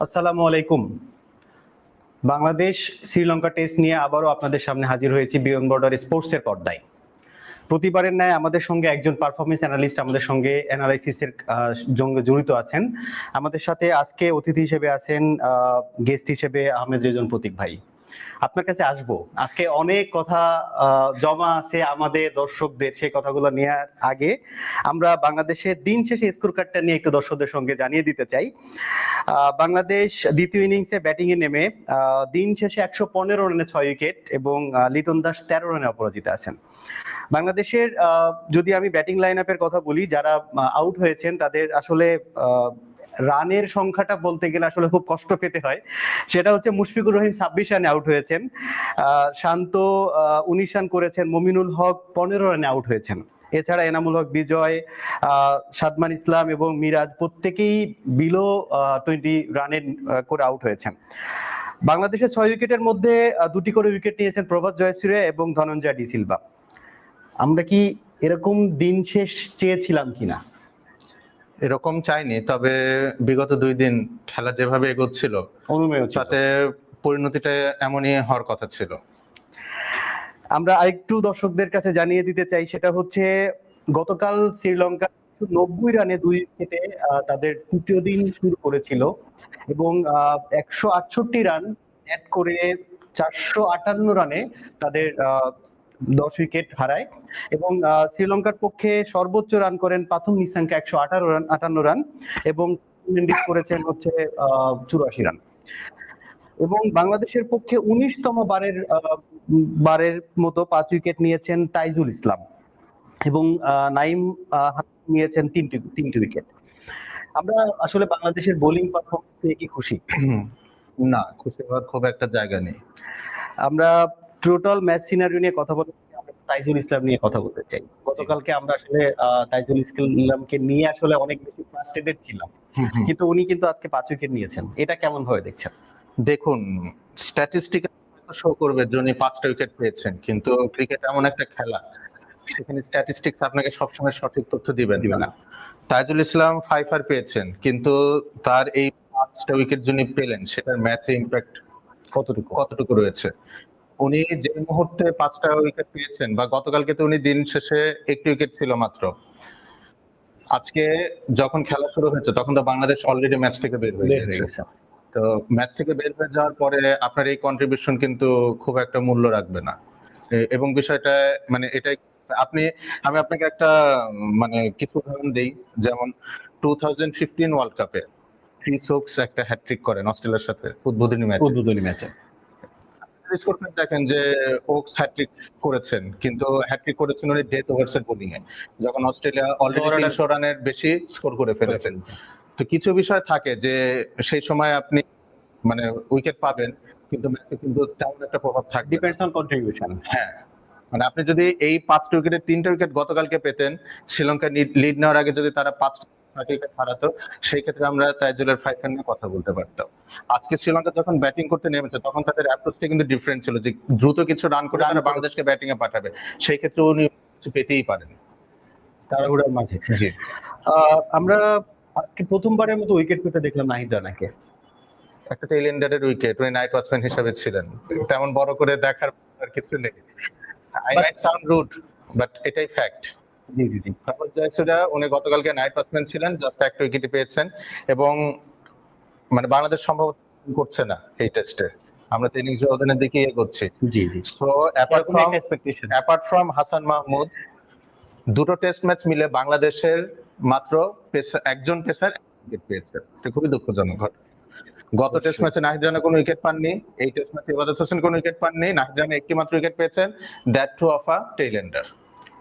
আসসালামু আলাইকুম বাংলাদেশ শ্রীলঙ্কা টেস্ট নিয়ে আবারও আপনাদের সামনে হাজির হয়েছি বিয়ন বর্ডার স্পোর্টস এর পর্দায়। প্রতিবারের ন্যায় আমাদের সঙ্গে একজন পারফরমেন্স অ্যানালিস্ট আমাদের সঙ্গে অ্যানালাইসিসের সঙ্গে জড়িত আছেন। আমাদের সাথে আজকে অতিথি হিসেবে আছেন গেস্ট হিসেবে আহমেদ রেজন প্রতীক ভাই। আপনার কাছে আসব। আজকে অনেক কথা জমা আছে আমাদের দর্শকদের সেই কথাগুলো নেওয়ার আগে। আমরা বাংলাদেশের দিন শেষে স্কোর কার্ডটা নিয়ে একটু দর্শকদের সঙ্গে জানিয়ে দিতে চাই। বাংলাদেশ দ্বিতীয় ইনিংসে ব্যাটিং এ নেমে দিন শেষে একশো পনেরো রানে ছয় উইকেট এবং লিটন দাস তেরো রানে অপরাজিত আছেন। বাংলাদেশের যদি আমি ব্যাটিং লাইন আপের কথা বলি, যারা আউট হয়েছেন, তাদের আসলে রানের সংখ্যাটা বলতে গেলে আসলে খুব কষ্ট পেতে হয়। সেটা হচ্ছে মুশফিকুর রহিম ছাব্বিশ রানে আউট হয়েছেন। শান্ত উনিশ রান করেছেন। মমিনুল হক পনেরো রানে আউট হয়েছেন। এছাড়া এনামুল হক, বিজয় সাদমান ইসলাম এবং মিরাজ প্রত্যেকেই বিলো টোয়েন্টি রানের করে আউট হয়েছেন। বাংলাদেশের ছয় উইকেটের মধ্যে দুটি করে উইকেট নিয়েছেন প্রভাত জয়সূর্য এবং ধনঞ্জয় ডি সিলভা। আমরা কি এরকম দিন শেষ চেয়েছিলাম কিনা? এরকম চাইনি তবে বিগত দুই দিন খেলা যেভাবে এগোচ্ছিল। তাতে পরিণতিটা এমনই হওয়ার কথা ছিল আমরা আরেকটু দর্শকদের কাছে জানিয়ে দিতে চাই সেটা হচ্ছে গতকাল শ্রীলঙ্কা নব্বই রানে দুই উইকেটে তাদের তৃতীয় দিন শুরু করেছিল এবং একশো আটষট্টি রান অ্যাড করে চারশো আটান্ন রানে তাদের আহ, দশ উইকেট হারায় এবং শ্রীলঙ্কার পক্ষে সর্বোচ্চ রান করেন প্রাথম নিঃসংখ্যা একশো আঠারো রান আটান্ন রান এবং মেন্ডিস করেছেন হচ্ছে চুরাশি রান এবং বাংলাদেশের পক্ষে উনিশতম বারের বারের মতো পাঁচ উইকেট নিয়েছেন তাইজুল ইসলাম এবং নাইম নিয়েছেন তিনটি তিনটি উইকেট। আমরা আসলে বাংলাদেশের বোলিং পারফরমেন্স পেয়ে কি খুশি? না খুশি হওয়ার খুব একটা জায়গা নেই। আমরা টোটাল ম্যাচ সিনারিও নিয়ে কথা বলতে তাইজুল ইসলাম নিয়ে কথা বলতে চাই। গতকালকে আমরা আসলে তাইজুল ইসলামকে নিয়ে আসলে অনেক বেশি ফ্রাস্ট্রেটেড ছিলাম। কিন্তু উনি কিন্তু আজকে পাঁচ উইকেট নিয়েছেন। এটা কেমন ভাবে দেখছেন? দেখুন স্ট্যাটিস্টিক শো করবে যে উনি পাঁচটা উইকেট পেয়েছেন কিন্তু ক্রিকেট এমন একটা খেলা সেখানে স্ট্যাটিস্টিক্স আপনাকে সবসময় সঠিক তথ্য দিবেন দিবে না। তাইজুল ইসলাম ফাইফার পেয়েছেন কিন্তু তার এই পাঁচটা উইকেট যিনি পেলেন সেটার ম্যাচে ইম্প্যাক্ট কতটুকু? কতটুকু রয়েছে? উনি যে মুহূর্তে পাঁচটা উইকেট পেয়েছেন বা গতকালকে তো উনি দিন শেষে একটি উইকেট ছিল মাত্র। আজকে যখন খেলা শুরু হয়েছে তখন তো বাংলাদেশ অলরেডি ম্যাচ থেকে বের হয়ে গেছে। তো ম্যাচ থেকে বের হয়ে যাওয়ার পরে আপনার এই কন্ট্রিবিউশন কিন্তু খুব একটা মূল্য রাখবে না। এবং বিষয়টা মানে এটাই আপনি আমি আপনাকে একটা মানে কিছু উদাহরণ দিই। যেমন টু থাউজেন্ড ফিফটিন ওয়ার্ল্ড কাপে ক্রিস হোকস একটা হ্যাট্রিক করেন অস্ট্রেলিয়ার সাথে উদ্বোধনী ম্যাচ উদ্বোধনী ম্যাচে দেখেন যে ওকস হ্যাট্রিক করেছেন কিন্তু হ্যাট্রিক করেছেন উনি ডেথ ওভার্স এর বোলিং এ যখন অস্ট্রেলিয়া অলরেডি তিনশো রানের বেশি স্কোর করে ফেলেছেন। তো কিছু বিষয় থাকে যে সেই সময় আপনি মানে উইকেট পাবেন কিন্তু ম্যাচে কিন্তু তেমন একটা প্রভাব থাকবে ডিপেন্ডস অন কন্ট্রিবিউশন হ্যাঁ মানে আপনি যদি এই পাঁচটা উইকেটের তিনটা উইকেট গতকালকে পেতেন শ্রীলঙ্কা লিড নেওয়ার আগে যদি তারা পাঁচটা উইকেট হারাতো সেই ক্ষেত্রে আমরা তাইজুলের ফাইফার নিয়ে কথা বলতে পারতাম। আজকে শ্রীলঙ্কা যখন ব্যাটিং করতে নেমেছে তখন তাদের অ্যাপ্রোচটা কিন্তু ডিফারেন্ট ছিল যে দ্রুত কিছু রান করে তারা বাংলাদেশকে ব্যাটিং এ পাঠাবে। সেই ক্ষেত্রে উনি কিছু পেতেই পারেন। তাড়াহুড়ার মাঝে। জি। আমরা আজকে প্রথমবারের মতো উইকেট পেতে দেখলাম নাহিদ রানাকে। একটা টেইল এন্ডারের উইকেট উনি নাইট ওয়াচম্যান হিসেবে ছিলেন। তেমন বড় করে দেখার আর কিছু নেই। I might sound rude but এটাই ফ্যাক্ট জি জি জি। প্রভাত জয়সূর্য উনি গতকালকে নাইট ওয়াচম্যান ছিলেন জাস্ট একটা উইকেট পেয়েছেন এবং মানে বাংলাদেশ সম্ভবত করছে না এই টেস্টে। আমরা তো ইনিংস ব্যবধানের দিকে এগোচ্ছি। জি জি। So apart from expectation apart from Hasan Mahmud দুটো টেস্ট ম্যাচ মিলে বাংলাদেশের মাত্র একজন পেসার উইকেট পেয়েছে। এটা খুবই দুঃখজনক ঘটনা। গত টেস্ট ম্যাচে নাহিদ রানা কোনো উইকেট পাননি এই টেস্ট ম্যাচে ইবাদত হোসেন কোনো উইকেট পাননি নাহিদ রানা একটি মাত্র উইকেট পেয়েছেন that too of a tail ender.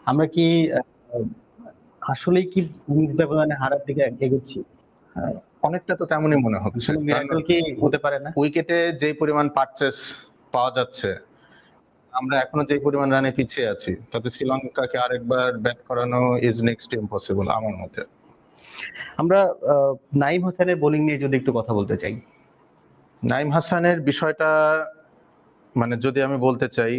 আমরা কি আসলেই কি ইনিংস ব্যবধানে হারার দিকে এগোচ্ছি? অনেকটা তো তেমনই মনে কি হতে পারে না? উইকেটে যে পরিমাণ পারচেস পাওয়া যাচ্ছে আমরা এখনও যে পরিমাণ রানে পিছিয়ে আছি তাতে শ্রীলঙ্কাকে আরেকবার ব্যাট করানো ইজ নেক্সট ইম্পসিবল আমার মতে। আমরা নাইম হোসেনের বোলিং নিয়ে যদি একটু কথা বলতে চাই। নাইম হাসানের বিষয়টা মানে যদি আমি বলতে চাই,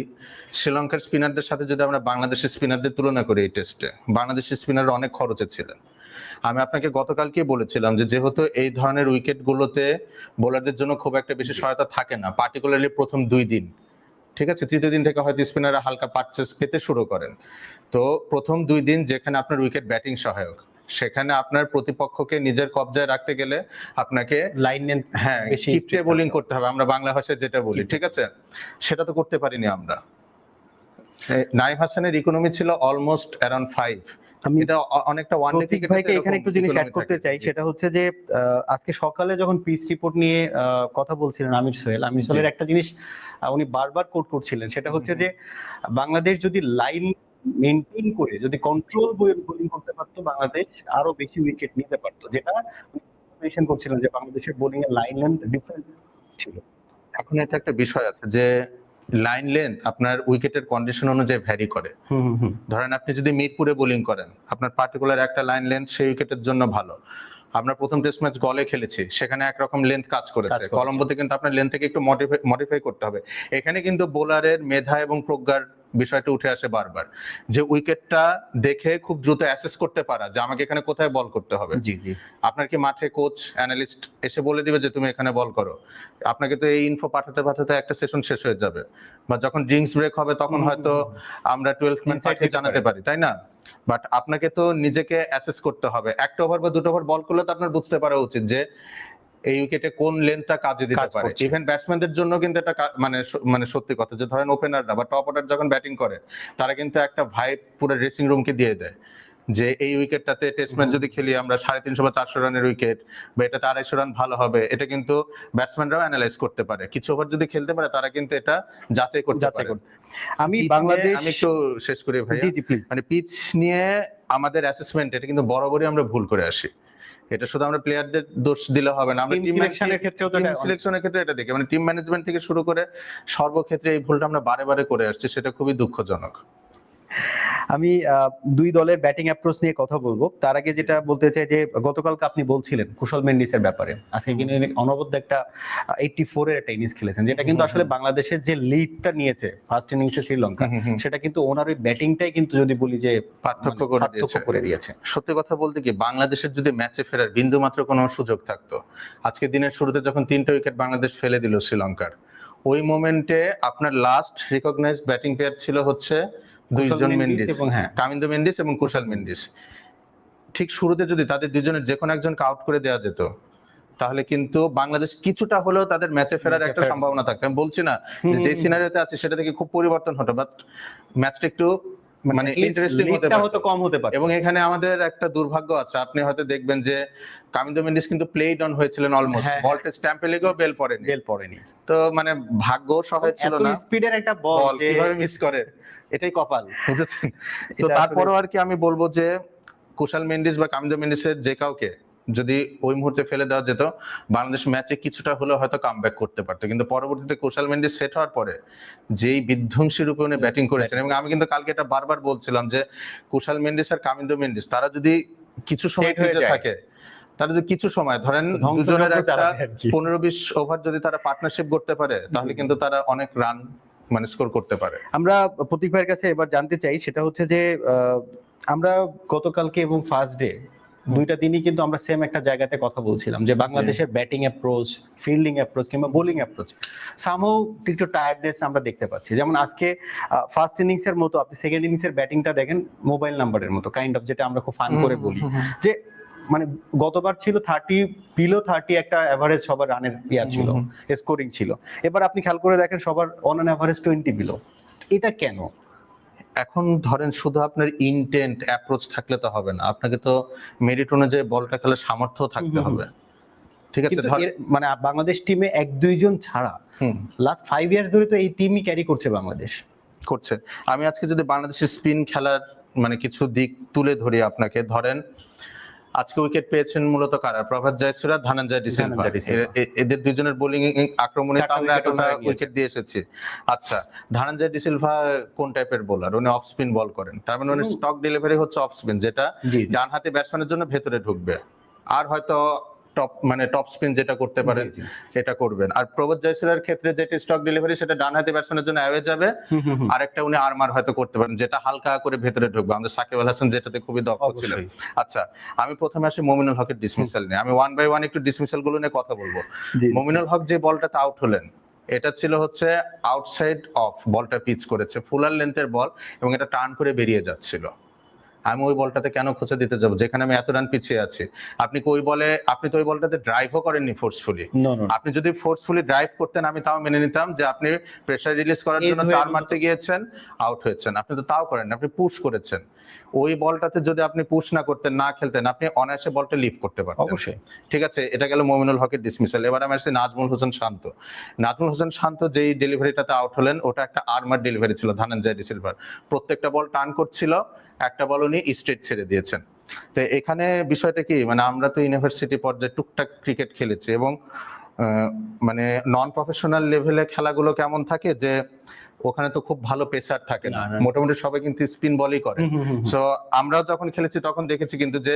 শ্রীলঙ্কার স্পিনারদের সাথে যদি আমরা বাংলাদেশের স্পিনারদের তুলনা করি এই টেস্টে বাংলাদেশের স্পিনার অনেক খরচে ছিলেন। আমি আপনাকে গতকালকে বলেছিলাম যে যেহেতু এই ধরনের উইকেট গুলোতে বোলারদের জন্য খুব একটা বেশি সহায়তা থাকে না পার্টিকুলারলি প্রথম দুই দিন, ঠিক আছে? তৃতীয় দিন থেকে হয়তো স্পিনাররা হালকা পারচেস পেতে শুরু করেন। তো প্রথম দুই দিন যেখানে আপনার উইকেট ব্যাটিং সহায়ক সেখানে আপনার প্রতিপক্ষকে নিজের কবজায় রাখতে গেলে আপনাকে লাইন হ্যাঁ কিপটে বোলিং করতে হবে। আমরা বাংলা ভাষায় যেটা বলি ঠিক আছে? সেটা তো করতে পারিনি আমরা। নাইম হাসানের ইকোনমি ছিল অলমোস্ট অ্যারাউন্ড ফাইভ আমি এটা অনেকটা ওয়ান ডে প্রতীক ভাইকে এখানে একটু জিনিস অ্যাড করতে চাই সেটা হচ্ছে যে আজকে সকালে যখন পিস রিপোর্ট নিয়ে কথা বলছিলেন আমির সোহেল আমির সোহেলের একটা জিনিস উনি বারবার কোট করছিলেন সেটা হচ্ছে যে বাংলাদেশ যদি লাইন মেনটেন করে যদি কন্ট্রোল বোলিং করতে পারতো বাংলাদেশ আরও বেশি উইকেট নিতে পারতো। যেটা মেনশন করছিলেন যে বাংলাদেশের বোলিং এর লাইন লেন্থ ডিফারেন্ট ছিল। এখন এটা একটা বিষয় আছে যে লাইন লেন্থ আপনার উইকেটের কন্ডিশন অনুযায়ী ভ্যারি করে। ধরেন আপনি যদি মিরপুরে বোলিং করেন আপনার পার্টিকুলার একটা লাইন লেন্থ সেই উইকেটের জন্য ভালো। আমরা প্রথম টেস্ট ম্যাচ গলে খেলেছি সেখানে একরকম লেন্থ কাজ করেছে। কলম্বোতে কিন্তু আপনার লেন্থকে একটু মডিফাই করতে হবে। এখানে কিন্তু বোলারের মেধা এবং প্রজ্ঞার বিষয়টা উঠে আসে বারবার যে উইকেটটা দেখে খুব দ্রুত অ্যাসেস করতে পারা যে আমাকে এখানে কোথায় বল করতে হবে। জি জি। আপনার কি মাঠে কোচ অ্যানালিস্ট এসে বলে দিবে যে তুমি এখানে বল করো? আপনাকে তো এই ইনফো পাঠাতে পাঠাতে একটা সেশন শেষ হয়ে যাবে। বা যখন ড্রিঙ্কস ব্রেক হবে তখন হয়তো আমরা টুয়েলভ ম্যান পাঠিয়ে জানাতে পারি। তাই না? বাট আপনাকে তো নিজেকে অ্যাসেস করতে হবে। একটা ওভার বা দুটো ওভার বল করলে তো আপনার বুঝতে পারা উচিত যে এই উইকেটে কোন লেন্থটা কাজে দিতে পারে। ইভেন ব্যাটসম্যানদের জন্য কিন্তু এটা মানে মানে সত্যি কথা যে ধরেন ওপেনাররা বা টপ অর্ডার যখন ব্যাটিং করে তারা কিন্তু একটা ভাইব পুরো ড্রেসিং রুমকে দিয়ে দেয়। যে এই উইকেটটাতে টেস্ট ম্যাচ যদি খেলি আমরা সাড়ে তিনশো বা চারশো রানের উইকেট বা এটাতে আড়াইশো রান ভালো হবে এটা কিন্তু ব্যাটসম্যানরাও অ্যানালাইজ করতে পারে। কিছু ওভার যদি খেলতে পারে তারা কিন্তু এটা যাচাই করতে পারে। আমি বাংলাদেশ আমি একটু শেষ করি ভাই মানে পিচ নিয়ে আমাদের অ্যাসেসমেন্ট এটা কিন্তু বরাবরই আমরা ভুল করে আসি। এটা শুধু আমরা প্লেয়ারদের দোষ দিলে হবে না আমরা টিম টিম সিলেকশনের ক্ষেত্রেও তো এটা সিলেকশনের ক্ষেত্রে এটা দেখি। মানে টিম ম্যানেজমেন্ট থেকে শুরু করে সর্বক্ষেত্রে এই ভুলটা আমরা বারে বারে করে আসছি সেটা খুবই দুঃখজনক। আমি দুই দলের ব্যাটিং অ্যাপ্রোচ নিয়ে কথা বলব। তার আগে যেটা বলতে চাই যে গতকালকে আপনি বলছিলেন কুশল মেন্ডিসের ব্যাপারে। আজকে কিন্তু অনবদ্য একটা এইটটি ফোর এর একটা ইনিংস খেলেছেন যেটা কিন্তু আসলে বাংলাদেশের যে লিডটা নিয়েছে ফার্স্ট ইনিংসে শ্রীলঙ্কা। সেটা কিন্তু ওনার ওই ব্যাটিংটাই কিন্তু যদি বলি যে পার্থক্য মানে করে দিয়েছে। করে দিয়েছে। সত্যি কথা বলতে কি বাংলাদেশের যদি ম্যাচে ফেরার বিন্দু মাত্র কোনো সুযোগ থাকতো আজকে দিনের শুরুতে যখন তিনটা উইকেট বাংলাদেশ ফেলে দিল শ্রীলঙ্কার ওই মোমেন্টে আপনার লাস্ট রিকগনাইজ ব্যাটিং প্লেয়ার ছিল হচ্ছে দুইজন মেন্ডিস এবং হ্যাঁ। কামিন্দু মেন্ডিস এবং কুশাল মেন্ডিস। ঠিক শুরুতে যদি তাদের দুজনের যে কোনো একজনকে আউট করে দেওয়া যেত তাহলে কিন্তু বাংলাদেশ কিছুটা হলেও তাদের ম্যাচে ফেরার একটা সম্ভাবনা থাকতো। আমি বলছি না যে। সিনারিওতে আছে সেটা থেকে খুব পরিবর্তন হতো বাট ম্যাচটা একটু মানে ইন্টারেস্টিং হতে leadটা হয়তো কম হতে পারে এবং এখানে আমাদের একটা দুর্ভাগ্য আছে। আপনি হয়তো দেখবেন যে কামিন্দু মেন্ডিস কিন্তু প্লেড অন হয়েছিলেন অলমোস্ট বলটা স্ট্যাম্পে লেগেও বেল পড়েনি। বেল পড়েনি। তো মানে ভাগ্য সহায় ছিল না। স্পিডের একটা বল বল কীভাবে মিস করে? এটাই কপাল বুঝেছেন? তো তারপরেও আর কি আমি বলব যে কুশাল মেন্ডিস বা কামিন্দু মেন্ডিসের যে কাউকে যদি ওই মুহূর্তে ফেলে দেওয়া যেত বাংলাদেশ ম্যাচে কিছুটা হলেও হয়তো কামব্যাক করতে পারতো। কিন্তু পরবর্তীতে কুশাল মেন্ডিস সেট হওয়ার পরে যেই বিধ্বংসী রূপে উনি ব্যাটিং করেছেন এবং আমি কিন্তু কালকে এটা বারবার বলছিলাম যে কুশাল মেন্ডিস আর কামিন্দু মেন্ডিস তারা যদি কিছু সময় থাকে তারা যদি কিছু সময় ধরেন দুজনের একটা। পনেরো বিশ ওভার যদি তারা পার্টনারশিপ করতে পারে তাহলে কিন্তু তারা অনেক রান মানে স্কোর করতে পারে। আমরা প্রতীক ভাইয়ের কাছে এবার জানতে চাই সেটা হচ্ছে যে আমরা গতকালকে এবং ফার্স্ট ডে দুইটা দিনই কিন্তু আমরা সেম একটা জায়গাতে কথা বলছিলাম যে বাংলাদেশের ব্যাটিং অ্যাপ্রোচ ফিল্ডিং অ্যাপ্রোচ কিংবা বোলিং অ্যাপ্রোচ সামহাও একটু টায়ার্ডনেস আমরা দেখতে পাচ্ছি। যেমন আজকে ফার্স্ট ইনিংস এর মতো আপনি সেকেন্ড ইনিংস এর ব্যাটিংটা দেখেন মোবাইল নাম্বারের মতো কাইন্ড অফ যেটা আমরা খুব ফান করে বলি। যে মানে গতবার ছিল থার্টি বিলো থার্টি একটা অ্যাভারেজ সবার রানের ইয়া ছিল স্কোরিং ছিল। এবার আপনি খেয়াল করে দেখেন সবার on an average twenty below এটা কেন? এখন ধরেন শুধু আপনার ইনটেন্ট অ্যাপ্রোচ থাকলে তো হবে না। আপনাকে তো মেরিট অনুযায়ী বলটা খেলার সামর্থ্য থাকতে হবে। ঠিক আছে মানে বাংলাদেশ টিমে এক দুইজন ছাড়া লাস্ট ফাইভ ইয়ার্স ধরে তো এই টিমই ক্যারি করছে বাংলাদেশ। করছে। আমি আজকে যদি বাংলাদেশের স্পিন খেলার মানে কিছু দিক তুলে ধরি আপনাকে ধরেন আজকে উইকেট পেয়েছেন মূলত কারা? প্রভাত জয়সুরা ধনঞ্জয় এ- এদের দুজনের বোলিং আক্রমণে আমরা এতটা উইকেট দিয়ে এসেছি। আচ্ছা ধনঞ্জয় ডিসিলভা কোন টাইপের বোলার উনি অফ স্পিন বল করেন। তার মানে উনি স্টক ডেলিভারি হচ্ছে অফ স্পিন যেটা ডান হাতে ব্যাটসম্যানের জন্য ভেতরে ঢুকবে। আর হয়তো টপ মানে টপ স্পিন যেটা করতে পারেন। এটা করবেন। আর প্রবোধ জয়সুরের ক্ষেত্রে যেটা স্টক ডেলিভারি সেটা ডান হাতে ব্যাটসম্যানের জন্য অ্যাওয়ে যাবে। হুম। আরেকটা উনি আর্মার হয়তো করতে পারেন যেটা হালকা করে ভেতরে ঢুকবে। আমাদের সাকিব আল হাসান যেটাতে খুবই দক্ষ ছিলেন। আচ্ছা আমি প্রথমে আসি মমিনুল হকের ডিসমিসাল নিয়ে। আমি ওয়ান বাই ওয়ান একটু ডিসমিসালগুলো নিয়ে কথা বলব। মমিনুল হক যে বলটাতে আউট হলেন এটা ছিল হচ্ছে আউটসাইড অফ বলটা পিচ করেছে ফুলার লেন্থের বল এবং এটা টার্ন করে বেরিয়ে যাচ্ছিল। আমি ওই বলটাতে কেন খুঁজে দিতে যাব? যেখানে আমি এত রান পিছিয়ে আছি। আপনি ওই বলে আপনি তো ওই বলটাতে ড্রাইভও করেননি ফোর্সফুলি আপনি যদি ফোর্সফুলি ড্রাইভ করতেন আমি তাও মেনে নিতাম যে আপনি প্রেসার রিলিজ করার জন্য চার মারতে গিয়েছেন আউট হয়েছেন। আপনি তো তাও করেন আপনি পুশ করেছেন। ওই বলটাতে যদি আপনি পুশ না করতেন না খেলতেন আপনি অনায়াসে বলটা লিভ করতে পারতেন। অবশ্যই। ঠিক আছে এটা গেল মমিনুল হকের ডিসমিসাল এবার আমি আসছি নাজমুল হোসেন শান্ত। নাজমুল হোসেন শান্ত যেই ডেলিভারিটাতে আউট হলেন ওটা একটা আর্মার ডেলিভারি ছিল ধনঞ্জয় ডিসিলভার প্রত্যেকটা বল টার্ন করছিল একটা বল উনি স্ট্রেট ছেড়ে দিয়েছেন। তো এখানে বিষয়টা কি মানে আমরা তো ইউনিভার্সিটি পর্যায়ে টুকটাক ক্রিকেট খেলেছি এবং মানে নন প্রফেশনাল লেভেলে খেলাগুলো কেমন থাকে যে ওখানে তো খুব ভালো পেসার থাকে না। মোটামুটি সবাই কিন্তু স্পিন বলই করে। সো আমরাও যখন খেলেছি তখন দেখেছি কিন্তু যে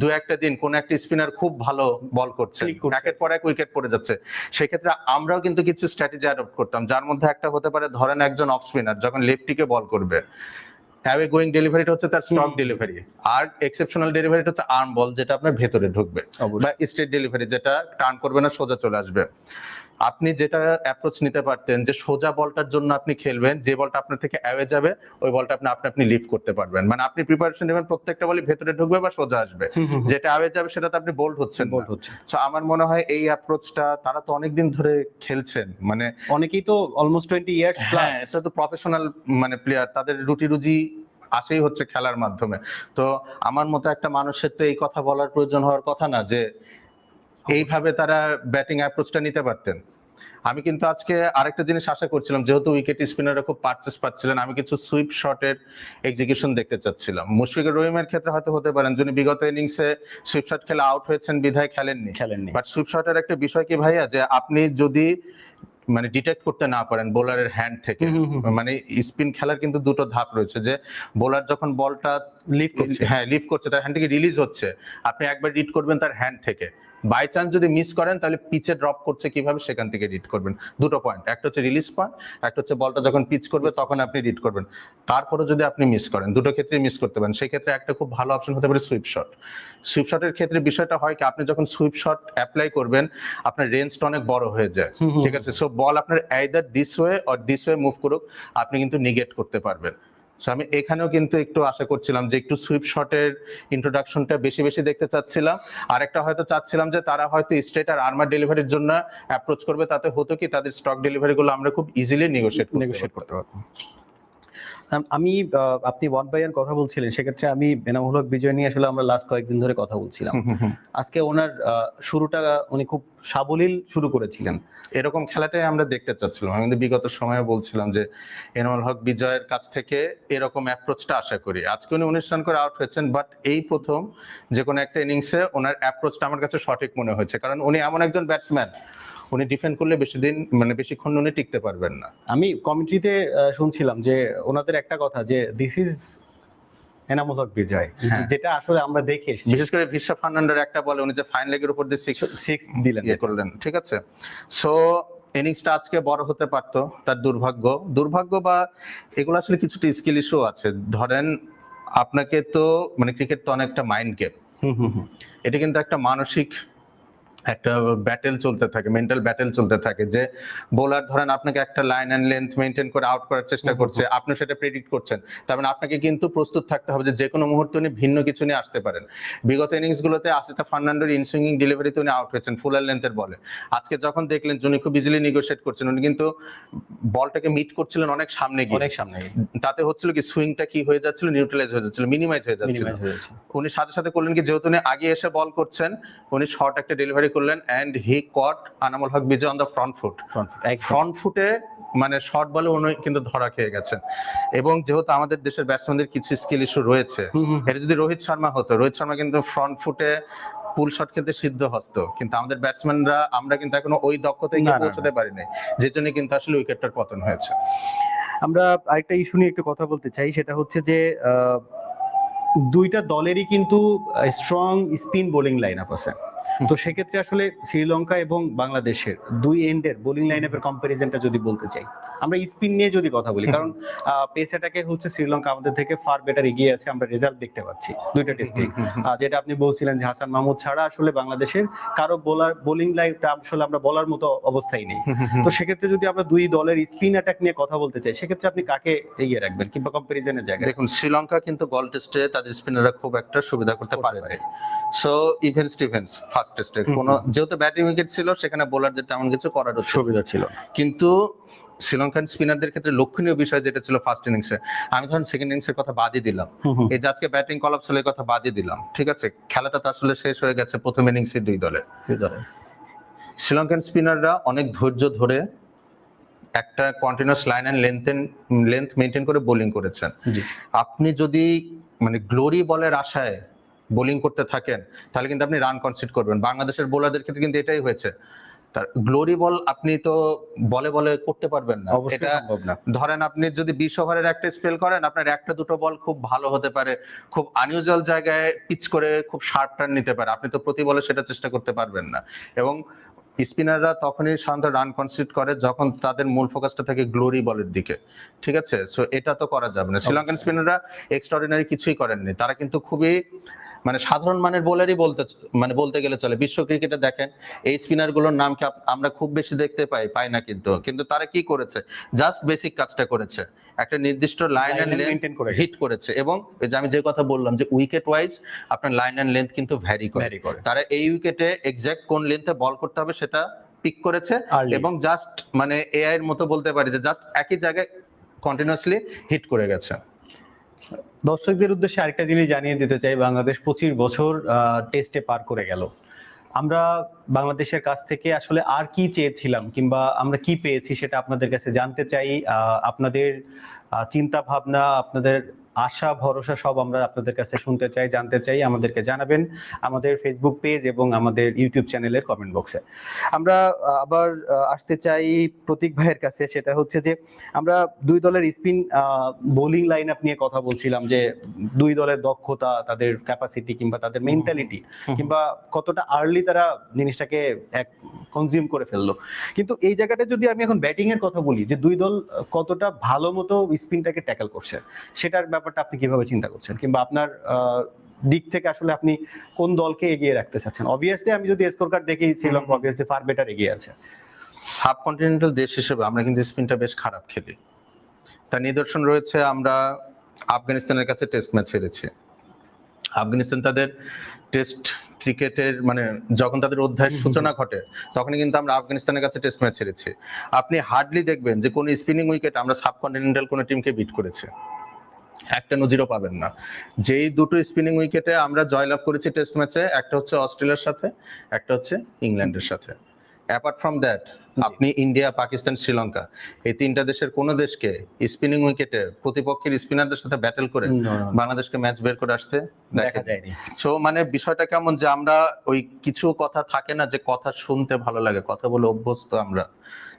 দু একটা দিন কোন একটা স্পিনার খুব ভালো বল করছে। একের পর এক উইকেট পড়ে যাচ্ছে। সেক্ষেত্রে আমরাও কিন্তু কিছু স্ট্র্যাটেজি অ্যাডপ্ট করতাম। যার মধ্যে একটা হতে পারে ধরেন একজন অফ স্পিনার যখন লেফটিকে বল করবে। হ্যাভে গোয়িং ডেলিভারিটা হচ্ছে তার স্টক ডেলিভারি আর এক্সেপশনাল ডেলিভারিটা হচ্ছে আর্ম বল যেটা আপনার ভেতরে ঢুকবে। বা স্ট্রেট ডেলিভারি যেটা টার্ন করবে না সোজা চলে আসবে। আপনি যেটা অ্যাপ্রোচ নিতে পারতেন যে সোজা বলটার জন্য আপনি খেলবেন যে বলটা আপনার থেকে অ্যাওয়ে যাবে ওই বলটা আপনি আপনি আপনি লিভ করতে পারবেন। মানে আপনি প্রিপারেশন নেবেন প্রত্যেকটা বলই ভেতরে ঢুকবে বা সোজা আসবে। যেটা অ্যাওয়ে যাবে সেটাতে আপনি বোল্ড হচ্ছেন বল না। হচ্ছে So, আমার মনে হয় এই অ্যাপ্রোচটা তারা তো অনেকদিন ধরে খেলছেন মানে অনেকেই তো অলমোস্ট টোয়েন্টি ইয়ার্স হ্যাঁ এটা তো প্রফেশনাল মানে প্লেয়ার তাদের রুটি রুজি আসেই হচ্ছে খেলার মাধ্যমে। তো আমার মতো একটা মানুষের তো এই কথা বলার প্রয়োজন হওয়ার কথা না যে এইভাবে তারা ব্যাটিং অ্যাপ্রোচটা নিতে পারতেন। আমি কিন্তু আজকে আরেকটা জিনিস আশা করছিলাম যেহেতু উইকেট স্পিনাররা খুব পারচেস পাচ্ছিলেন আমি কিছু সুইপ শটের এক্সিকিউশন দেখতে চাচ্ছিলাম। মুশফিকুর রহিমের ক্ষেত্রে হয়তো হতে পারেন যিনি বিগত ইনিংসে সুইপ শট খেলে আউট হয়েছেন বিধায় খেলেননি। খেলেননি। বাট সুইপ শটের একটা বিষয় কি ভাইয়া যে আপনি যদি মানে ডিটেক্ট করতে না পারেন বোলারের হ্যান্ড থেকে। মানে স্পিন খেলার কিন্তু দুটো ধাপ রয়েছে যে বোলার যখন বলটা লিভ করছে। হ্যাঁ লিভ করছে তার হ্যান্ড থেকে রিলিজ হচ্ছে আপনি একবার রিড করবেন তার হ্যান্ড থেকে। বাই চান্স যদি মিস করেন তাহলে পিচে ড্রপ করছে কীভাবে সেখান থেকে রিড করবেন। দুটো পয়েন্ট একটা হচ্ছে রিলিজ পয়েন্ট একটা হচ্ছে বলটা যখন পিচ করবে তখন আপনি রিড করবেন। তারপরে যদি আপনি মিস করেন দুটো ক্ষেত্রে মিস করতে পারেন। সেই ক্ষেত্রে একটা খুব ভালো অপশন হতে পারে সুইপ শট সুইপ শটের ক্ষেত্রে বিষয়টা হয় কি আপনি যখন সুইপ শট অ্যাপ্লাই করবেন আপনার রেঞ্জটা অনেক বড় হয়ে যায়। ঠিক আছে? সো বল আপনার either this way or this way move করুক আপনি কিন্তু নিগেট করতে পারবেন। সো আমি এখানেও কিন্তু একটু আশা করছিলাম যে একটু সুইপ শটের ইন্ট্রোডাকশনটা বেশি বেশি দেখতে চাচ্ছিলাম। আর একটা হয়তো চাচ্ছিলাম যে তারা হয়তো স্ট্রেট আর আর্মার ডেলিভারির জন্য অ্যাপ্রোচ করবে তাতে হতো কি তাদের স্টক ডেলিভারিগুলো আমরা খুব ইজিলি নেগোশিয়েট নেগোশিয়েট করতে পারব আম- আপনি ওয়ান বাই ওয়ান কথা বলছিলেন সেক্ষেত্রে আমি বেনামূল হক বিজয় নিয়ে আসলে আমরা লাস্ট কয়েকদিন ধরে কথা বলছিলাম। আজকে ওনার শুরুটা উনি খুব সাবলীল শুরু করেছিলেন। এরকম খেলাটাই আমরা দেখতে চাচ্ছিলাম। আমি কিন্তু বিগত সময়ে বলছিলাম যে এনামুল হক বিজয়ের কাছ থেকে এরকম অ্যাপ্রোচটা আশা করি। আজকে উনি উনিশ রান করে আউট হয়েছেন বাট এই প্রথম যে কোনো একটা ইনিংসে ওনার অ্যাপ্রোচটা আমার কাছে সঠিক মনে হয়েছে। কারণ উনি এমন একজন ব্যাটসম্যান উনি ডিফেন্ড করলে বেশি দিন মানে বেশিক্ষণ উনি টিকতে পারবেন না। আমি কমিটিতে শুনছিলাম যে ওনাদের একটা কথা যে দিস ইজ এনামুল হক বিজয়। হ্যাঁ। যেটা আসলে আমরা দেখে বিশেষ করে ভিসা ফার্নান্ডার একটা বলে উনি যে ফাইন লেগের উপর দিয়ে সিক্স সিক্স দিলেন ইয়ে করলেন ঠিক আছে? সো ইনিংসটা আজকে বড় হতে পারতো তার দুর্ভাগ্য। দুর্ভাগ্য বা এগুলো আসলে কিছুটা স্কিল ইস্যু আছে। ধরেন আপনাকে তো মানে ক্রিকেট তো অনেকটা মাইন্ড গেম হুম হুম হুম। এটা কিন্তু একটা মানসিক একটা ব্যাটেল চলতে থাকে মেন্টাল ব্যাটেল চলতে থাকে যে বোলার ধরেন আপনাকে একটা লাইন অ্যান্ড লেন্থ মেনটেন করে আউট করার চেষ্টা করছে আপনি সেটা প্রেডিক্ট করছেন। তার মানে আপনাকে কিন্তু প্রস্তুত থাকতে হবে যে যে কোনো মুহূর্তে উনি ভিন্ন কিছু নিয়ে আসতে পারেন। বিগত ইনিংস গুলোতে আসিতা ফার্নান্ডোর ইনসুইং ডেলিভারিতে উনি আউট হয়েছেন ফুল আর লেন্থের বলে আজকে যখন দেখলেন যে উনি খুব ইজিলি নিগোশিয়েট করছেন উনি কিন্তু বলটাকে মিট করছিলেন অনেক সামনে গিয়ে। অনেক সামনে তাতে হচ্ছিল কি সুইংটা কি হয়ে যাচ্ছিল নিউট্রালাইজ হয়ে যাচ্ছিল মিনিমাইজ হয়ে যাচ্ছিল। উনি সাথে সাথে করলেন কি যেহেতু উনি আগে এসে বল করছেন উনি শর্ট একটা ডেলিভারি করলেন and he caught Anamul Haque Bijoy on the front foot. Front ফুটে মানে শর্ট বলে উনি কিন্তু ধরা খেয়ে গেছেন। এবং যেহেতু আমাদের দেশের ব্যাটসম্যানদের কিছু স্কিল ইস্যু রয়েছে। এটা যদি রোহিত শর্মা হতো রোহিত শর্মা কিন্তু ফ্রন্ট ফুটে পুল শট খেলতে সিদ্ধ হস্ত কিন্তু আমাদের ব্যাটসম্যানরা আমরা কিন্তু এখনও ওই দক্ষতায় গিয়ে পৌঁছতে পারিনি যে জন্য কিন্তু আসলে উইকেটটার পতন হয়েছে। আমরা আরেকটা ইস্যু নিয়ে একটু কথা বলতে চাই সেটা হচ্ছে যে দুইটা দলেরই কিন্তু strong spin bowling line up আছে। তো সেক্ষেত্রে আসলে শ্রীলঙ্কা এবং বাংলাদেশের দুই এন্ডের বোলিং লাইন আপের কম্পারিজনটা যদি বলতে চাই আমরা স্পিন নিয়ে যদি কথা বলি কারণ পেস অ্যাটাকে হচ্ছে শ্রীলঙ্কা আমাদের থেকে ফার বেটার এগিয়ে আছে আমরা রেজাল্ট দেখতে পাচ্ছি দুইটা টেস্টে যেটা আপনি বলছিলেন যে হাসান মাহমুদ ছাড়া আসলে বাংলাদেশের কারও বোলার বোলিং লাইনটা আসলে আমরা বলার মতো অবস্থায় নেই। তো সেক্ষেত্রে যদি আমরা দুই দলের স্পিন অ্যাটাক নিয়ে কথা বলতে চাই সেক্ষেত্রে আপনি কাকে এগিয়ে রাখবেন কিংবা কম্পারিজনের জায়গায়? দেখুন শ্রীলঙ্কা কিন্তু গল টেস্টে তাদের স্পিনাররা খুব একটা সুবিধা করতে পারে সো ইভেন স্টিভেন্স ফার্স্ট টেস্টে কোনো যেহেতু ব্যাটিং উইকেট ছিল সেখানে বোলারদের তেমন কিছু করার সুবিধা ছিল। কিন্তু শ্রীলঙ্কান স্পিনারদের ক্ষেত্রে লক্ষণীয় বিষয় যেটা ছিল ফার্স্ট ইনিংসে আমি ধরুন সেকেন্ড ইনিংসের কথা বাদই দিলাম এই যে আজকে ব্যাটিং কলাপস হলে কথা বাদই দিলাম ঠিক আছে? খেলাটা তো আসলে শেষ হয়ে গেছে প্রথম ইনিংসে দুই দলের শ্রীলঙ্কান স্পিনাররা অনেক ধৈর্য ধরে একটা continuous line and length length maintain করে বোলিং করেছেন। আপনি যদি মানে গ্লোরি বলের আশায় বোলিং করতে থাকেন তাহলে কিন্তু আপনি রান কনসিড করবেন। বাংলাদেশের বোলারদের ক্ষেত্রে কিন্তু এটাই হয়েছে। তার গ্লোরি বল আপনি তো বলে বলে করতে পারবেন না। এটা ধরেন আপনি যদি বিশ ওভারের একটা স্পেল করেন আপনার একটা দুটো বল খুব ভালো হতে পারে। খুব আনইউজুয়াল জায়গায় পিচ করে খুব শার্প টার্ন নিতে পারে। আপনি তো প্রতি বলে সেটা চেষ্টা করতে পারবেন না। এবং স্পিনাররা তখনই সাধারণত রান কনসিড করে যখন তাদের মূল ফোকাসটা থাকে গ্লোরি বলের দিকে। ঠিক আছে? সো এটা তো করা যাবে না। শ্রীলঙ্কান স্পিনাররা এক্সট্রাঅর্ডিনারি কিছুই করেননি। তারা কিন্তু খুবই মানে সাধারণ মানের বোলারই বলতে মানে বলতে গেলে চলে। বিশ্ব ক্রিকেটে দেখেন এই স্পিনারগুলোর নাম কি আমরা খুব বেশি দেখতে পাই পাই না কিন্তু। কিন্তু তারা কি করেছে? জাস্ট বেসিক কাজটা করেছে। একটা নির্দিষ্ট লাইন এন্ড লেন্থ হিট করেছে এবং যে আমি যে কথা বললাম যে উইকেট ওয়াইজ আপনার লাইন এন্ড লেন্থ কিন্তু ভ্যারি করে। তারা এই উইকেটে এক্সাক্ট কোন লেন্থে বল করতে হবে সেটা পিক করেছে। এবং জাস্ট মানে এআই এর মতো বলতে পারি যে জাস্ট একই জায়গায় কন্টিনিউয়াসলি হিট করে গেছে। দর্শকদের উদ্দেশ্যে আরেকটা জিনিস জানিয়ে দিতে চাই, বাংলাদেশ পঁচিশ বছর টেস্টে পার করে গেল। আমরা বাংলাদেশের কাছ থেকে আসলে আর কি চেয়েছিলাম কিংবা আমরা কি পেয়েছি সেটা আপনাদের কাছে জানতে চাই। আপনাদের চিন্তা ভাবনা আপনাদের আশা ভরসা সব আমরা আপনাদের কাছে শুনতে চাই জানতে চাই আমাদেরকে জানাবেন আমাদের ফেসবুক পেজ এবং আমাদের ইউটিউব চ্যানেলের কমেন্ট বক্সে আমরা আবার আসতে চাই প্রতীক ভাইয়ের কাছে সেটা হচ্ছে যে আমরা দুই দলের স্পিন বোলিং লাইন আপ নিয়ে কথা বলছিলাম যে দুই দলের দক্ষতা তাদের ক্যাপাসিটি কিংবা তাদের মেন্টালিটি কিংবা কতটা আর্লি তারা জিনিসটাকে এক কনজিউম করে ফেলল। কিন্তু এই জায়গাটা যদি আমি এখন ব্যাটিং এর কথা বলি যে দুই দল কতটা ভালো মতো স্পিনটাকে ট্যাকল করছে সেটার ব্যাপারটা আপনি কীভাবে চিন্তা করছেন? কিংবা আপনার দিক থেকে আসলে আপনি কোন দলকে এগিয়ে রাখতে চাচ্ছেন? অবভিয়াসলি আমি যদি স্কোর কার্ড দেখি শ্রীলঙ্কা অবভিয়াসলি ফার বেটার এগিয়ে আছে। সাবকন্টিনেন্টাল দেশ হিসেবে আমরা কিন্তু স্পিনটা বেশ খারাপ খেলি। তার নিদর্শন রয়েছে আমরা আফগানিস্তানের কাছে টেস্ট ম্যাচ হেরেছি। আফগানিস্তান তাদের টেস্ট ক্রিকেটের মানে যখন তাদের অধ্যায়ের সূচনা ঘটে তখনই কিন্তু আমরা আফগানিস্তানের কাছে টেস্ট ম্যাচ হেরেছি। আপনি হার্ডলি দেখবেন যে কোন স্পিনিং উইকেট আমরা সাবকন্টিনেন্টাল কোনো টিমকে বিট করেছে। একটা নজিরও পাবেন না। যেই দুটো স্পিনিং উইকেটে আমরা জয়লাভ করেছি টেস্ট ম্যাচে একটা হচ্ছে অস্ট্রেলিয়ার সাথে একটা হচ্ছে ইংল্যান্ডের সাথে। অ্যাপার্ট ফ্রম দ্যাট আপনি ইন্ডিয়া পাকিস্তান শ্রীলঙ্কা এই তিনটা দেশের কোন দেশকে স্পিনিং উইকেটে প্রতিপক্ষের স্পিনারদের সাথে ব্যাটেল করে বাংলাদেশকে ম্যাচ বের করে আসতে দেখা যায়নি। সো মানে বিষয়টা কেমন যে আমরা ওই কিছু কথা থাকে না যে কথা শুনতে ভালো লাগে কথা বলে অভ্যস্ত আমরা।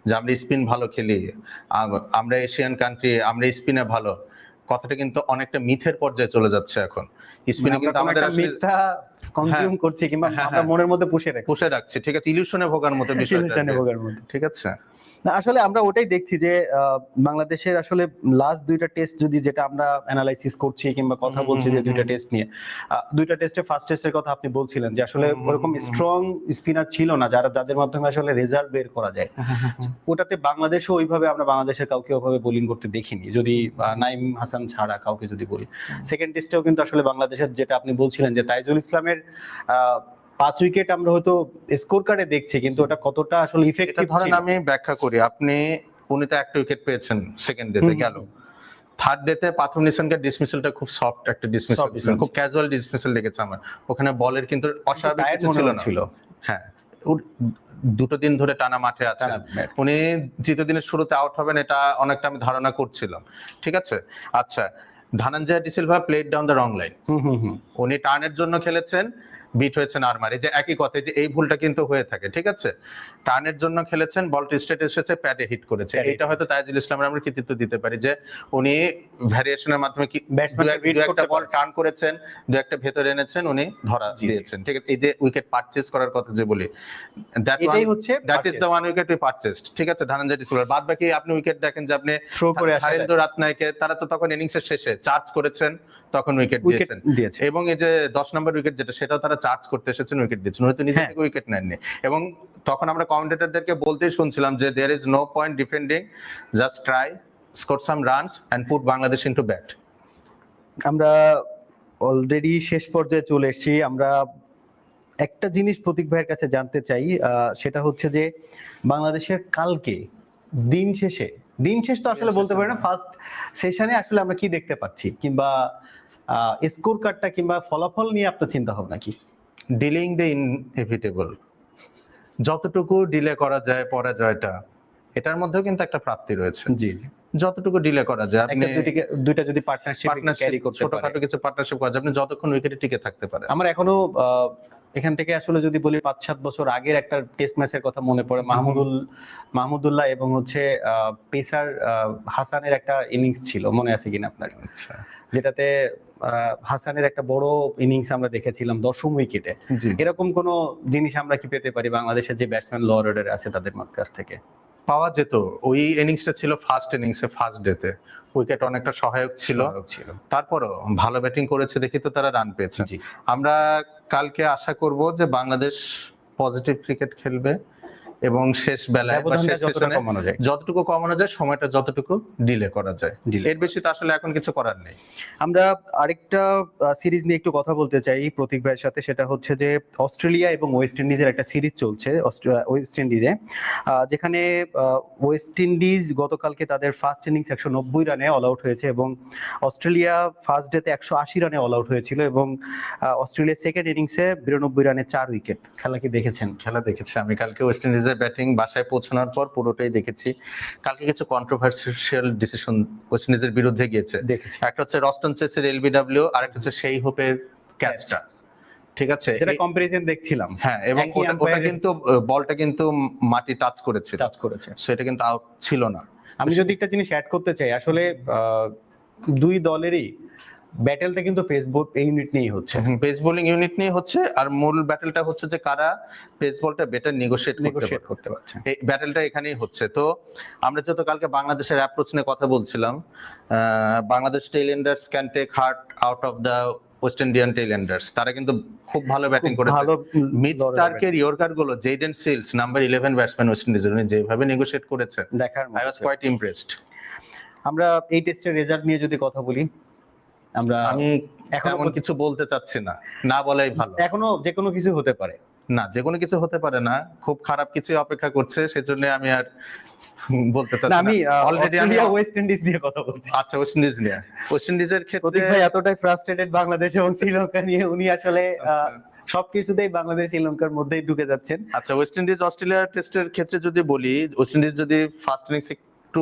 যে আমরা স্পিন ভালো খেলি আমরা এশিয়ান কান্ট্রি আমরা স্পিনে ভালো। কথাটা কিন্তু অনেকটা মিথের পর্যায়ে চলে যাচ্ছে এখন। স্পিনে মানে কিন্তু আমাদের মিথ্যা কনজিউম করছি কিংবা হ্যাঁ, আমরা হ্যাঁ। মনের মধ্যে পুষে রাখছি। পুষে রাখছি ঠিক আছে? ইলিউশনে ভোগার মতো বিষয় ভোগার মতো। ঠিক আছে? না আসলে আমরা ওটাই দেখছি যে বাংলাদেশের আসলে লাস্ট দুইটা টেস্ট যদি যেটা আমরা অ্যানালাইসিস করছি কিংবা কথা বলছি যে দুইটা টেস্ট নিয়ে দুইটা টেস্টে ফার্স্ট টেস্টের কথা আপনি বলছিলেন যে আসলে ওরকম। স্ট্রং স্পিনার ছিল না যারা যাদের মাধ্যমে আসলে রেজাল্ট বের করা যায়। ওটাতে বাংলাদেশও ওইভাবে আমরা বাংলাদেশের কাউকে ওইভাবে বোলিং করতে দেখিনি। যদি নাইম হাসান ছাড়া কাউকে যদি বলি। সেকেন্ড টেস্টেও কিন্তু আসলে বাংলাদেশের যেটা আপনি বলছিলেন যে তাইজুল ইসলামের আহ, পাঁচ উইকেট আমরা হয়তো স্কোর কার্ডে দেখছি কিন্তু ওটা কতটা আসলে এটা ইফেক্টিভ ধরেন আমি ব্যাখ্যা করি আপনি উনি তো একটা উইকেট পেয়েছেন সেকেন্ড ডেতে গেল। থার্ড ডেতে পাথর নিশানকে ডিসমিসালটা খুব সফট একটা ডিসমিসাল খুব ক্যাজুয়াল ডিসমিসাল লেগেছে আমার। ওখানে বলের কিন্তু অস্বাভাবিক কিছু ছিল না। হচ্ছিল। হ্যাঁ। দুটো দিন ধরে টানা মাঠে আছেন উনি তৃতীয় দিনের শুরুতে আউট হবেন এটা অনেকটা আমি ধারণা করছিলাম। ঠিক আছে? আচ্ছা Dhananjaya de Silva played down the wrong line hmm hmm hmm. উনি টার্নের জন্য খেলেছেন বিট হয়েছেন আরমারি। যে একই কথা যে এই ভুলটা কিন্তু হয়ে থাকে ঠিক আছে? টার্নের জন্য খেলেছেন বলটি স্ট্রেট এসেছে প্যাডে হিট করেছে। এটা হয়তো তাইজুল ইসলামের আমরা কৃতিত্ব দিতে পারি যে উনি ভ্যারিয়েশনের মাধ্যমে কি দু একটা বল টার্ন করেছেন দু একটা ভেতরে এনেছেন উনি ধরা। দিয়েছেন ঠিক আছে? এই যে উইকেট পারচেজ করার কথা যে বলি দ্যাট এটাই হচ্ছে that is the one wicket we purchased ঠিক আছে? ধনঞ্জয় ডিসিলভা বাদ বাকি আপনি উইকেট দেখেন যে আপনি থ্রো করে হারেন্দ্র রাতনায়কে তারা তো তখন ইনিংসের শেষে চার্জ করেছেন তখন উইকেট দিয়েছেন। দিয়েছে। এবং এই যে দশ নম্বর উইকেট যেটা সেটাও তারা চার্জ করতে এসেছেন উইকেট দিচ্ছেন হয়তো নিজে হ্যাঁ। থেকে উইকেট নেননি। এবং তখন আমরা কমেন্টেটরদেরকে বলতেই শুনছিলাম যে there is no point defending just try score some runs and put Bangladesh into bat আমরা অলরেডি শেষ পর্যায়ে চলে এসেছি। আমরা একটা জিনিস প্রতীক ভাইয়ের কাছে জানতে চাই আহ, সেটা হচ্ছে যে বাংলাদেশের কালকে দিন শেষে দিন শেষ তো আসলে বলতে পারি না। ফার্স্ট সেশনে আসলে আমরা কি দেখতে পাচ্ছি? কিংবা স্কোর কার্ডটা কিংবা ফলাফল নিয়ে আপনার চিন্তা ভাবনা কি? ডিলিং দ্য ইনএভিটেবল যতটুকু ডিলে করা যায় পরাজয়টা এটার মধ্যেও কিন্তু একটা প্রাপ্তি রয়েছে। জি। যতটুকু ডিলে করা যায় আপনি দুইটা যদি পার্টনারশিপ ক্যারি করতে পারেন। ছোটখাটো কিছু পার্টনারশিপ করা যায় আপনি যতক্ষণ উইকেটে টিকে থাকতে পারেন। আমার এখনও এখান থেকে আসলে যদি বলি পাঁচ সাত বছর আগের একটা টেস্ট ম্যাচের কথা মনে পড়ে মাহমুদুল মাহমুদুল্লাহ এবং হচ্ছে পেসার হাসানের একটা ইনিংস ছিল মনে আছে কিনা আপনার? আচ্ছা। যেটাতে হাসানের একটা বড় ইনিংস আমরা দেখেছিলাম দশম উইকেটে এরকম কোন জিনিস আমরা কি পেতে পারি বাংলাদেশের যে ব্যাটসম্যান লো অর্ডারে আছে তাদের কাছ থেকে? পাওয়া যেত। ওই ইনিংসটা ছিল ফার্স্ট ইনিংসে ফার্স্ট ডেতে উইকেট অনেকটা সহায়ক ছিল। তারপরও ভালো ব্যাটিং করেছে দেখি তো তারা রান পেয়েছে। আমরা কালকে আশা করব যে বাংলাদেশ পজিটিভ ক্রিকেট খেলবে। এবং শেষ বেলায় যতটুকু কমানো যায় সময়টা যতটুকু ডিলে করা যায়। এর বেশি তো আসলে এখন কিছু করার নেই। আমরা আরেকটা সিরিজ নিয়ে একটু কথা বলতে চাই প্রতীক ভাইয়ের সাথে সেটা হচ্ছে যে অস্ট্রেলিয়া এবং ওয়েস্ট ইন্ডিজের একটা সিরিজ চলছে ওয়েস্ট ইন্ডিজে যেখানে ওয়েস্ট ইন্ডিজ গতকালকে তাদের ফার্স্ট ইনিংস একশো নব্বই রানে অল আউট হয়েছে এবং অস্ট্রেলিয়া ফার্স্ট ডেতে একশো আশি রানে অল আউট হয়েছিল এবং আহ, অস্ট্রেলিয়া সেকেন্ড ইনিংসে বিরানব্বই রানে চার উইকেট খেলা কি দেখেছেন? খেলা দেখেছি। আমি কালকে ওয়েস্ট ইন্ডিজের ব্যাটিং বাসায় পৌঁছানোর পর পুরোটাই দেখেছি। কালকে কিছু কন্ট্রোভার্সিয়াল ডিসিশন ওয়েস্ট ইন্ডিজের বিরুদ্ধে গিয়েছে। দেখেছি। একটা হচ্ছে রস্টন চেসের এলবিডব্লিউ আর একটা হচ্ছে সেই হোপের ক্যাচটা ঠিক আছে? যেটা কম্পারিজন দেখছিলাম। হ্যাঁ এবং ওটা- কিন্তু বলটা কিন্তু মাটি টাচ করেছিল। টাচ করেছে। সেটা কিন্তু আউট ছিল না। আমি যদি একটা জিনিস অ্যাড করতে চাই আসলে দুই দলেরই ব্যাটেলটা কিন্তু ফেসবুক এই ইউনিট নিয়েই হচ্ছে। পেস বোলিং ইউনিট নিয়ে হচ্ছে আর মূল ব্যাটেলটা হচ্ছে যে কারা পেস বলটা বেটার নেগোশিয়েট করতে নেগোশিয়েট করতে পারছে। এই ব্যাটেলটা এখানেই হচ্ছে। তো আমরা যত কালকে বাংলাদেশের অ্যাপ্রোচ নিয়ে কথা বলছিলাম Bangladesh tailenders can take heart out of the West Indian tailenders তারা কিন্তু খুব ভালো ব্যাটিং করেছে। ভালো মিড স্টার্কের ইয়র্কারগুলো Jayden Seales number eleven batsman West ইন্ডিজের উনি যেভাবে নেগোশিয়েট করেছে। দেখার আই ওয়াজ। কোয়াইট ইমপ্রেসড আমরা এই টেস্টের রেজাল্ট নিয়ে যদি কথা বলি আমরা আমি এখনও কিছু বলতে চাচ্ছি না। না বলাই ভালো। এখনও যে কোনো কিছু হতে পারে। না যে কোনো কিছু হতে পারে না। খুব খারাপ কিছু অপেক্ষা করছে সেজন্য আমি আর বলতে চাচ্ছি আমি অলরেডি আমি ওয়েস্ট ইন্ডিজ নিয়ে কথা বলছি। আচ্ছা ওয়েস্ট ইন্ডিজ নিয়ে। ওয়েস্ট ইন্ডিজের ক্ষেত্রে ভাই এতটাই ফ্রাস্ট্রেটেড বাংলাদেশ এবং শ্রীলঙ্কা নিয়ে উনি আসলে আচ্ছা। সবকিছুতেই বাংলাদেশ শ্রীলঙ্কার মধ্যেই ঢুকে যাচ্ছেন। আচ্ছা ওয়েস্ট ইন্ডিজ অস্ট্রেলিয়া টেস্টের ক্ষেত্রে যদি বলি ওয়েস্ট ইন্ডিজ যদি ফার্স্ট ইনিংস একটু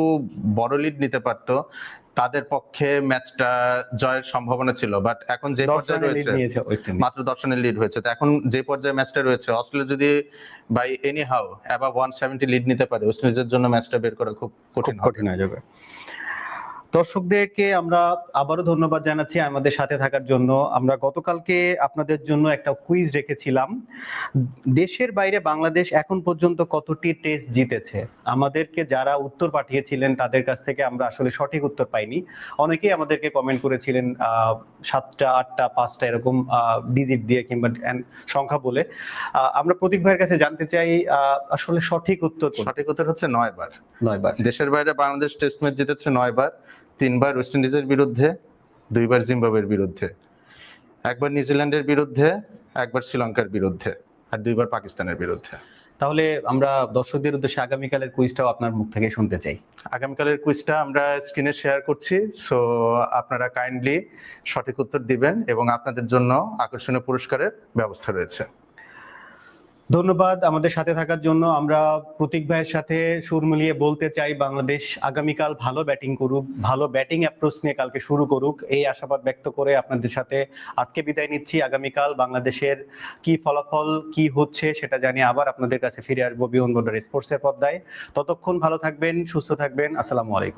বড় লিড নিতে পারতো তাদের পক্ষে ম্যাচটা জয়ের সম্ভাবনা ছিল বাট এখন যে পর্যায়ে রয়েছে মাত্র দর্শনের লিড হয়েছে। তো এখন যে পর্যায়ে ম্যাচটা রয়েছে অস্ট্রেলিয়া যদি by any how above one seventy lead নিতে পারে ওয়েস্ট ইন্ডিজের জন্য ম্যাচটা বের করা খুব কঠিন কঠিন হয়ে যাবে। দর্শকদেরকে আমরা আবারও ধন্যবাদ জানাচ্ছি আমাদের সাথে থাকার জন্য। আমরা গতকালকে আপনাদের জন্য একটা কুইজ রেখেছিলাম। দেশের বাইরে বাংলাদেশ এখন পর্যন্ত কতটি টেস্ট জিতেছে? আমাদেরকে যারা উত্তর পাঠিয়েছিলেন তাদের কাছ থেকে আমরা আসলে সঠিক উত্তর পাইনি। অনেকেই আমাদেরকে কমেন্ট করেছিলেন আহ, সাতটা আটটা পাঁচটা এরকম ডিজিট দিয়ে কিংবা সংখ্যা বলে। আমরা প্রতীক ভাইয়ের কাছে জানতে চাই আহ, আসলে সঠিক উত্তর? সঠিক উত্তর হচ্ছে নয় বার নয়বার। দেশের বাইরে বাংলাদেশ টেস্ট ম্যাচ জিতেছে নয় বার তিনবার ওয়েস্ট ইন্ডিজের বিরুদ্ধে দুইবার জিম্বাবুয়ের বিরুদ্ধে একবার নিউজিল্যান্ডের বিরুদ্ধে একবার শ্রীলঙ্কার বিরুদ্ধে আর দুইবার পাকিস্তানের বিরুদ্ধে। তাহলে আমরা দর্শকদের উদ্দেশ্যে আগামীকালের কুইজটাও আপনার মুখ থেকে শুনতে চাই। আগামীকালের কুইজটা আমরা স্ক্রিনে শেয়ার করছি সো আপনারা কাইন্ডলি সঠিক উত্তর দিবেন এবং আপনাদের জন্য আকর্ষণীয় পুরস্কারের ব্যবস্থা রয়েছে। ধন্যবাদ আমাদের সাথে থাকার জন্য। আমরা প্রতীক ভাইয়ের সাথে সুর মিলিয়ে বলতে চাই, বাংলাদেশ আগামীকাল ভালো ব্যাটিং করুক, ভালো ব্যাটিং অ্যাপ্রোচ নিয়ে কালকে শুরু করুক। এই আশাবাদ ব্যক্ত করে আপনাদের সাথে আজকে বিদায় নিচ্ছি। আগামীকাল বাংলাদেশের কি ফলাফল, কি হচ্ছে সেটা জানিয়ে আবার আপনাদের কাছে ফিরে আসব বিহন বোর্ডার স্পোর্টসের পর্দায়। ততক্ষণ ভালো থাকবেন, সুস্থ থাকবেন। আসসালামু আলাইকুম।